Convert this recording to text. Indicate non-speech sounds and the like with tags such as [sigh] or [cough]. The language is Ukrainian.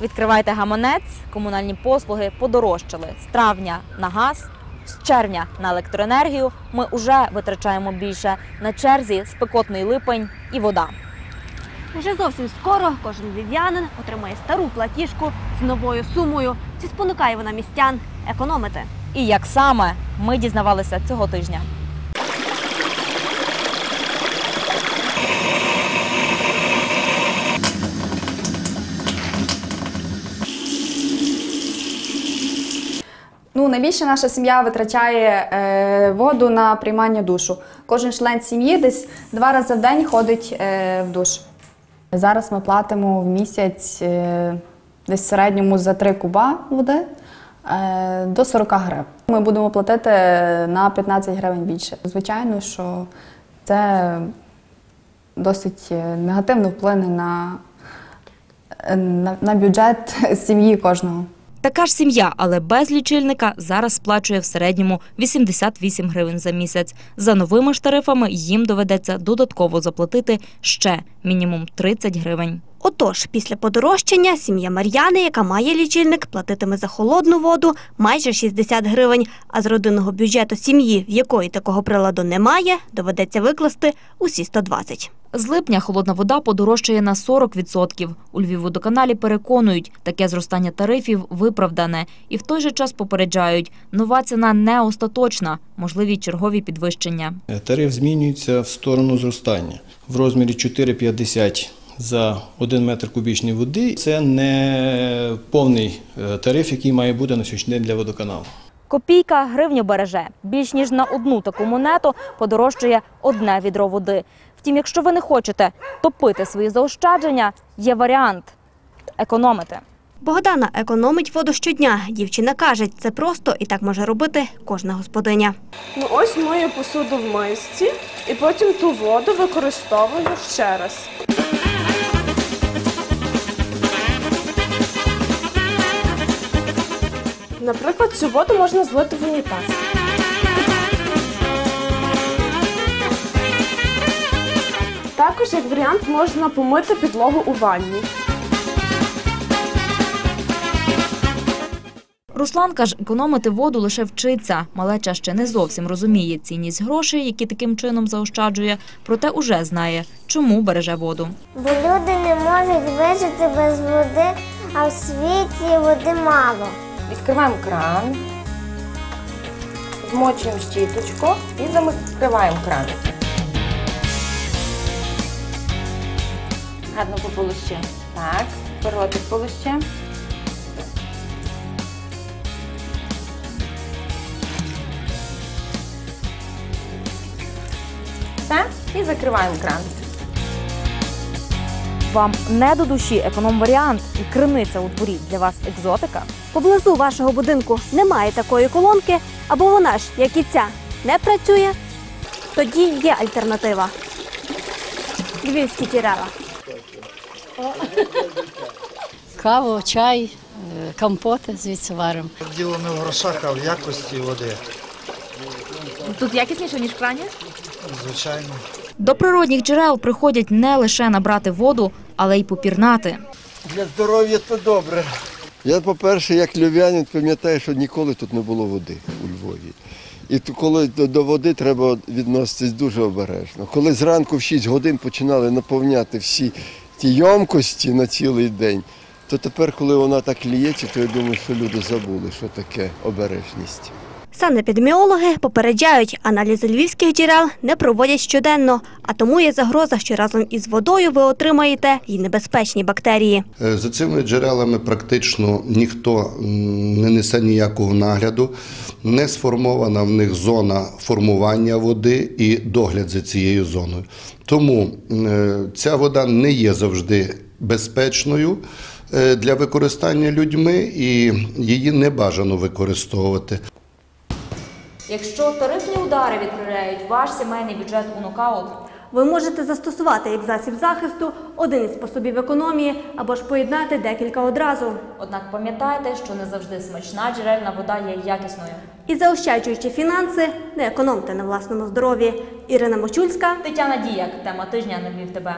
Відкривайте гаманець, комунальні послуги подорожчали з травня на газ, з червня на електроенергію. Ми вже витрачаємо більше на черзі спекотний липень і вода. Вже зовсім скоро кожен львів'янин отримає стару платіжку з новою сумою. Чи спонукає вона містян економити? І як саме ми дізнавалися цього тижня. Ну, найбільше наша сім'я витрачає е, воду на приймання душу. Кожен член сім'ї десь два рази в день ходить е, в душ. Зараз ми платимо в місяць е, десь в середньому за 3 куба води е, до 40 гривень. Ми будемо платити на 15 гривень більше. Звичайно, що це досить е, негативно вплине на, е, на, на бюджет [laughs] сім'ї кожного. Така ж сім'я, але без лічильника, зараз сплачує в середньому 88 гривень за місяць. За новими ж тарифами їм доведеться додатково заплатити ще мінімум 30 гривень. Отож, після подорожчання сім'я Мар'яни, яка має лічильник, платитиме за холодну воду майже 60 гривень, а з родинного бюджету сім'ї, в якої такого приладу немає, доведеться викласти усі 120. З липня холодна вода подорожчає на 40%. У Львівводоканалі переконують, таке зростання тарифів виправдане. І в той же час попереджають, нова ціна не остаточна, можливі чергові підвищення. Тариф змінюється в сторону зростання в розмірі 4,50 за 1 метр кубічної води. Це не повний е, тариф, який має бути на сьогоднішній день для водоканалу. Копійка гривню береже. Більш ніж на одну таку монету подорожчає одне відро води. Втім, якщо ви не хочете топити свої заощадження, є варіант економити. Богдана економить воду щодня. Дівчина каже, це просто і так може робити кожна господиня. Ну ось мою посуду в мисці і потім ту воду використовую ще раз. Наприклад, цю воду можна злити в унітаз. Також, як варіант, можна помити підлогу у ванні. Русланка ж економити воду лише вчиться. Малеча ще не зовсім розуміє цінність грошей, які таким чином заощаджує, проте уже знає, чому береже воду. Бо люди не можуть вижити без води, а в світі води мало. Відкриваємо кран, змочуємо щіточку і закриваємо кран. Гарно пополощимо. Так, ротик полощимо. Все, і закриваємо кран. Вам не до душі економ-варіант і криниця у дворі для вас екзотика. Поблизу вашого будинку немає такої колонки, або вона ж, як і ця, не працює. Тоді є альтернатива. Львівські джерела. Каву, чай, е, компоти звідси варимо. Діло не в грошах, а в якості води, Тут якісніше ніж в крані? звичайно. До природних джерел приходять не лише набрати воду, але й попірнати. Для здоров'я то добре. Я, по-перше, як львів'янин, пам'ятаю, що ніколи тут не було води у Львові. І то, коли до, до води треба відноситись дуже обережно. Коли зранку в 6 годин починали наповняти всі ті йомкості на цілий день, то тепер, коли вона так ліється, то я думаю, що люди забули, що таке обережність. Санепідеміологи попереджають, аналізи львівських джерел не проводять щоденно, а тому є загроза, що разом із водою ви отримаєте й небезпечні бактерії. Е, За цими джерелами практично ніхто не несе ніякого нагляду, не сформована в них зона формування води і догляд за цією зоною. Тому е, ця вода не є завжди безпечною е, для використання людьми і її не бажано використовувати. Якщо тарифні удари відправляють ваш сімейний бюджет у нокаут, Ви можете застосувати як засіб захисту один із способів економії або ж поєднати декілька одразу. однак пам'ятайте, що не завжди смачна джерельна вода є якісною. І заощаджуючи фінанси, не економте на власному здоров'ї. Ірина Мочульська. Тетяна Діяк, тема тижня на Львів ТБ.